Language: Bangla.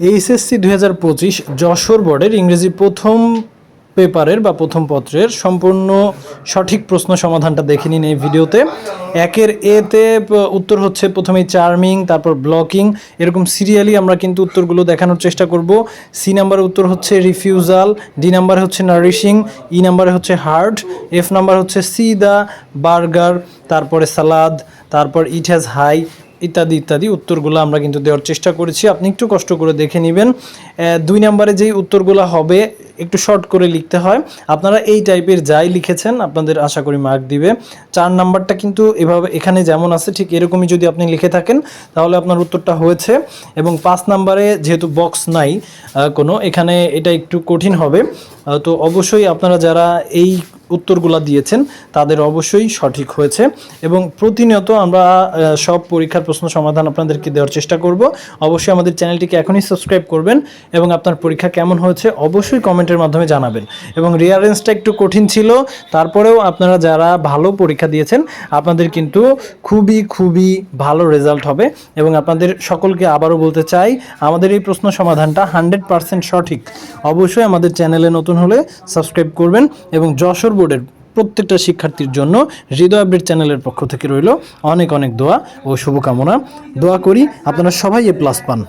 এইচএসসি দুই হাজার পঁচিশ যশোর বোর্ডের ইংরেজি প্রথম পেপারের বা প্রথম পত্রের সম্পূর্ণ সঠিক প্রশ্ন সমাধানটা দেখে নিন এই ভিডিওতে। একের এতে উত্তর হচ্ছে প্রথমে চার্মিং, তারপর ব্লকিং। এরকম সিরিয়ালি আমরা কিন্তু উত্তরগুলো দেখানোর চেষ্টা করব। সি নাম্বারের উত্তর হচ্ছে রিফিউজাল, ডি নাম্বারে হচ্ছে নারিশিং, ই নাম্বারে হচ্ছে হার্ড, এফ নাম্বার হচ্ছে সি দা বার্গার, তারপরে সালাদ, তারপর ইট হ্যাজ হাই ইত্যাদি ইত্যাদি উত্তরগুলো আমরা কিন্তু দেওয়ার চেষ্টা করেছি। আপনি একটু কষ্ট করে দেখে নেবেন। দুই নম্বরে যেই উত্তরগুলো হবে, একটু শর্ট করে লিখতে হয়। আপনারা এই টাইপের যাই লিখেছেন, আপনাদের আশা করি মার্ক দিবে। চার নাম্বারটা কিন্তু এভাবে, এখানে যেমন আছে, ঠিক এরকমই যদি আপনি লিখে থাকেন, তাহলে আপনার উত্তরটা হয়েছে। এবং পাঁচ নাম্বারে যেহেতু বক্স নাই কোনো, এখানে এটা একটু কঠিন হবে। তো অবশ্যই আপনারা যারা এই উত্তরগুলা দিয়েছেন, তাদের অবশ্যই সঠিক হয়েছে। এবং প্রতিনিয়ত আমরা সব পরীক্ষার প্রশ্ন সমাধান আপনাদেরকে দেওয়ার চেষ্টা করব। অবশ্যই আমাদের চ্যানেলটিকে এখনই সাবস্ক্রাইব করবেন এবং আপনার পরীক্ষা কেমন হয়েছে অবশ্যই কমেন্টের মাধ্যমে জানাবেন। এবং রিয়ারেন্সটা একটু কঠিন ছিল, তারপরেও আপনারা যারা ভালো পরীক্ষা দিয়েছেন, আপনাদের কিন্তু খুবই খুবই ভালো রেজাল্ট হবে। এবং আপনাদের সকলকে আবারও বলতে চাই, আমাদের এই প্রশ্ন সমাধানটা হান্ড্রেড পার্সেন্ট সঠিক। অবশ্যই আমাদের চ্যানেলে নতুন হলে সাবস্ক্রাইব করবেন এবং যশোর বোর্ডের প্রত্যেকটা শিক্ষার্থীর জন্য হৃদয় আপডেট চ্যানেলের পক্ষ থেকে রইল অনেক অনেক দোয়া ও শুভকামনা। দোয়া করি আপনারা সবাই এ প্লাস পান।